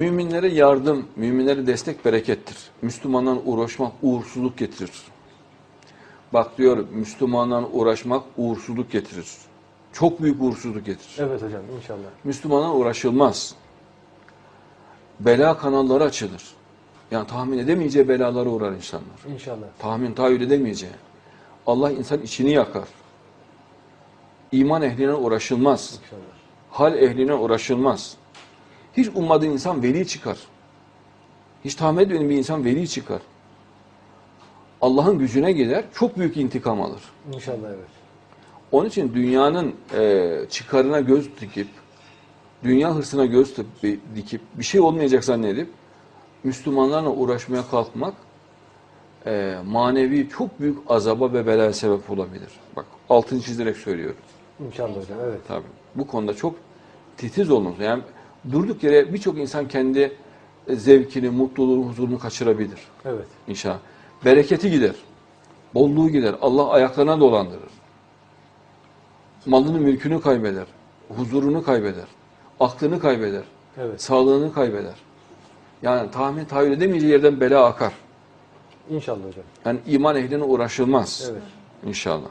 Müminlere yardım, müminlere destek berekettir. Müslümandan uğraşmak uğursuzluk getirir. Bak diyor, Müslümandan uğraşmak uğursuzluk getirir. Çok büyük uğursuzluk getirir. Evet hocam inşallah. Müslümandan uğraşılmaz. Bela kanalları açılır. Yani tahmin edemeyeceği belalara uğrar insanlar. İnşallah. Tahmin, tahayyül edemeyeceği. Allah insan içini yakar. İman ehline uğraşılmaz. İnşallah. Hal ehline uğraşılmaz. Hiç ummadığın insan veli çıkar. Hiç tahmin etmediğin bir insan veli çıkar. Allah'ın gücüne gider, çok büyük intikam alır. İnşallah evet. Onun için dünyanın e, çıkarına göz dikip, dünya hırsına göz dikip, bir şey olmayacak zannedip, Müslümanlarla uğraşmaya kalkmak, e, manevi çok büyük azaba ve belaya sebep olabilir. Bak altını çizerek söylüyorum. İnşallah hocam evet. Tabii. Bu konuda çok titiz olunuz. Yani durduk yere birçok insan kendi e, zevkini, mutluluğunu, huzurunu kaçırabilir. Evet. İnşallah. Bereketi gider. Bolluğu gider. Allah ayaklarına dolandırır. Malını, mülkünü kaybeder. Huzurunu kaybeder. Aklını kaybeder. Evet. Sağlığını kaybeder. Yani tahmin tahayyül edemeyeceği yerden bela akar. İnşallah hocam. Yani iman ehline uğraşılmaz. Evet. İnşallah.